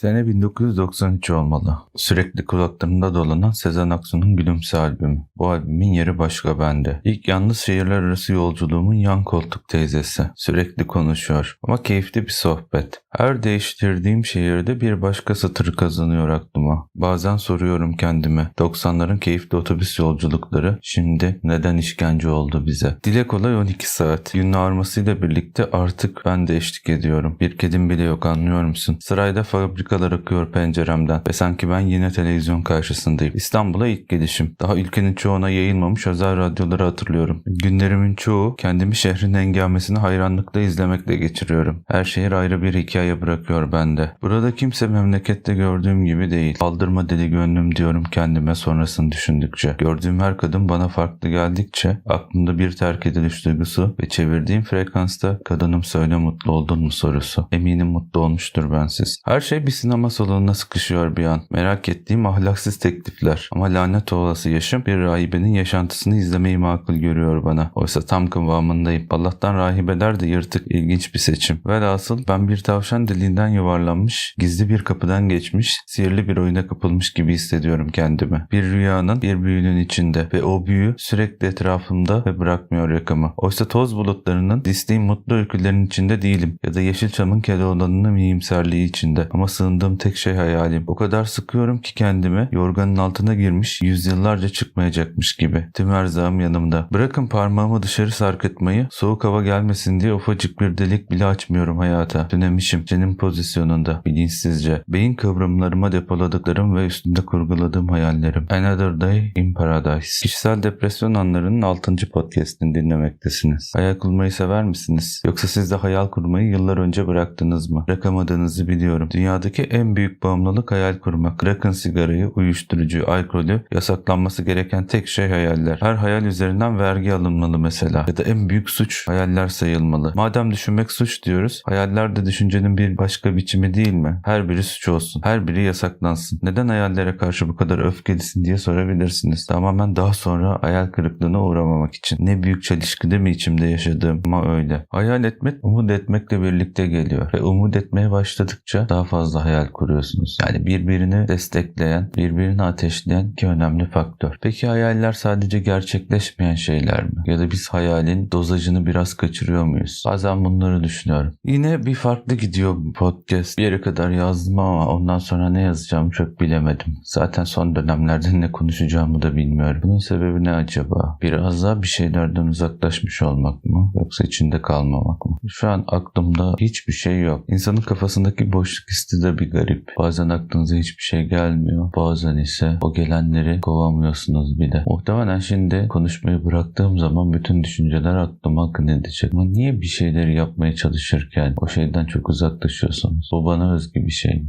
Sene 1993 olmalı. Sürekli kulaklarımda dolanan Sezen Aksu'nun Gülümse albümü. Bu albümün yeri başka bende. İlk yalnız şehirler arası yolculuğumun yan koltuk teyzesi. Sürekli konuşuyor ama keyifli bir sohbet. Her değiştirdiğim şehirde bir başka satır kazanıyor aklıma. Bazen soruyorum kendime. 90'ların keyifli otobüs yolculukları şimdi neden işkence oldu bize? Dile kolay 12 saat. Günün ağarmasıyla birlikte artık ben de eşlik ediyorum. Bir kedim bile yok anlıyor musun? Sırayla fabrikalar akıyor penceremden ve sanki ben yine televizyon karşısındayım. İstanbul'a ilk gelişim. Daha ülkenin çoğuna yayılmamış özel radyoları hatırlıyorum. Günlerimin çoğu kendimi şehrin hengamesini hayranlıkla izlemekle geçiriyorum. Her şehir ayrı bir hikaye bırakıyor bende. Burada kimse memlekette gördüğüm gibi değil. Aldırma deli gönlüm diyorum kendime sonrasını düşündükçe. Gördüğüm her kadın bana farklı geldikçe aklımda bir terk ediliş duygusu ve çevirdiğim frekansta kadınım söyle mutlu oldun mu sorusu. Eminim mutlu olmuştur bensiz. Her şey bir sinema salonuna sıkışıyor bir an. Merak ettiğim ahlaksız teklifler. Ama lanet olası yaşım bir rahibenin yaşantısını izlemeyi makul görüyor bana. Oysa tam kıvamındayım. Allah'tan rahibeler de yırtık ilginç bir seçim. Velhasıl ben bir tavşan deliğinden yuvarlanmış, gizli bir kapıdan geçmiş, sihirli bir oyuna kapılmış gibi hissediyorum kendimi. Bir rüyanın bir büyünün içinde ve o büyü sürekli etrafımda ve bırakmıyor yakamı. Oysa toz bulutlarının disliğin mutlu öykülerin içinde değilim ya da Yeşilçam'ın Keloğlan'ın iyimserliği içinde. Ama sığındığım tek şey hayalim. O kadar sıkıyorum ki kendimi yorganın altına girmiş yüzyıllarca çıkmayacakmış gibi. Tüm erzağım yanımda. Bırakın parmağımı dışarı sarkıtmayı, soğuk hava gelmesin diye ufacık bir delik bile açmıyorum hayata. Tünemişim cenin pozisyonunda, bilinçsizce. Beyin kıvrımlarıma depoladıklarım ve üstünde kurguladığım hayallerim. Another Day in Paradise. Kişisel depresyon anlarının 6. podcastini dinlemektesiniz. Hayal kurmayı sever misiniz? Yoksa siz de hayal kurmayı yıllar önce bıraktınız mı? Bırakamadığınızı biliyorum. Dünyadaki en büyük bağımlılık hayal kurmak. Bırakın sigarayı, uyuşturucu, alkolü, yasaklanması gereken tek şey hayaller. Her hayal üzerinden vergi alınmalı mesela. Ya da en büyük suç hayaller sayılmalı. Madem düşünmek suç diyoruz, hayaller de düşüncenin bir başka biçimi değil mi? Her biri suç olsun. Her biri yasaklansın. Neden hayallere karşı bu kadar öfkelisin diye sorabilirsiniz. Tamamen daha sonra hayal kırıklığına uğramamak için. Ne büyük çelişki değil mi içimde yaşadığım ama öyle. Hayal etmek umut etmekle birlikte geliyor. Ve umut etmeye başladıkça daha fazla hayal kuruyorsunuz. Yani birbirini destekleyen, birbirini ateşleyen iki önemli faktör. Peki hayaller sadece gerçekleşmeyen şeyler mi? Ya da biz hayalin dozajını biraz kaçırıyor muyuz? Bazen bunları düşünüyorum. Yine bir farklı gidiyor bu podcast. Bir yere kadar yazdım ama ondan sonra ne yazacağımı çok bilemedim. Zaten son dönemlerde ne konuşacağımı da bilmiyorum. Bunun sebebi ne acaba? Biraz daha bir şeylerden uzaklaşmış olmak mı? Yoksa içinde kalmamak mı? Şu an aklımda hiçbir şey yok. İnsanın kafasındaki boşluk hissi de bir garip. Bazen aklınıza hiçbir şey gelmiyor. Bazen ise o gelenleri kovamıyorsunuz bir de. Muhtemelen şimdi konuşmayı bıraktığım zaman bütün düşünceler aklıma akın edecek. Ama niye bir şeyleri yapmaya çalışırken o şeyden çok uzaklaşıyorsunuz? Bu bana özgü bir şey?